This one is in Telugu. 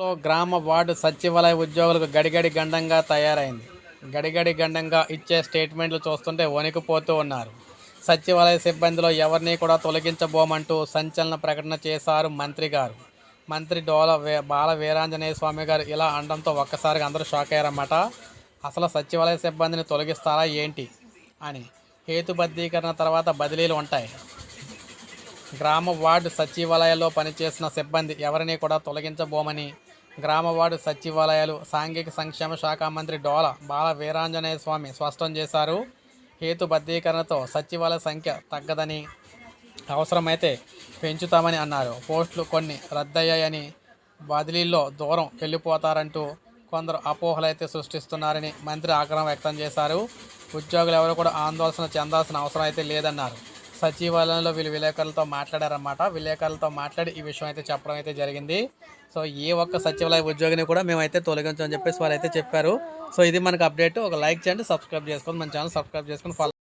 లో గ్రామ వార్డు సచివాలయ ఉద్యోగులకు గడిగడి గండంగా తయారైంది. గడిగడి గండంగా ఇచ్చే స్టేట్మెంట్లు చూస్తుంటే వణికిపోతూ ఉన్నారు. సచివాలయ సిబ్బందిలో ఎవరిని కూడా తొలగించబోమంటూ సంచలన ప్రకటన చేశారు మంత్రి గారు. మంత్రి డోల వే బాల వీరాంజనేయ స్వామి గారు ఇలా అనడంతో ఒక్కసారిగా అందరూ షాక్ అయ్యారన్నమాట. అసలు సచివాలయ సిబ్బందిని తొలగిస్తారా ఏంటి అని. హేతుబద్ధీకరణ తర్వాత బదిలీలు ఉంటాయి. గ్రామ వార్డు సచివాలయాల్లో పనిచేసిన సిబ్బంది ఎవరిని కూడా తొలగించబోమని గ్రామ వార్డు సచివాలయాలు సాంఘిక సంక్షేమ శాఖ మంత్రి డోల బాల వీరాంజనేయ స్వామి స్పష్టం చేశారు. హేతుబద్ధీకరణతో సచివాలయ సంఖ్య తగ్గదని అవసరమైతే పెంచుతామని అన్నారు. పోస్టులు కొన్ని రద్దయ్యాయని బదిలీల్లో దూరం వెళ్ళిపోతారంటూ కొందరు అపోహలైతే సృష్టిస్తున్నారని మంత్రి ఆగ్రహం వ్యక్తం చేశారు. ఉద్యోగులు ఎవరు కూడా ఆందోళన చెందాల్సిన అవసరం అయితే లేదన్నారు. సచివాలయంలో వీళ్ళు విలేకరులతో మాట్లాడారన్నమాట. విలేకరులతో మాట్లాడి ఈ విషయం అయితే చెప్పడం అయితే జరిగింది. సో ఏ ఒక్క సచివాలయ ఉద్యోగిని కూడా మేమైతే తొలగించమని చెప్పేసి వాళ్ళు అయితే చెప్పారు. సో ఇది మనకు అప్డేట్. ఒక లైక్ చేయండి సబ్స్క్రైబ్ చేసుకోండి మన ఛానల్ సబ్స్క్రైబ్ చేసుకొని ఫాలో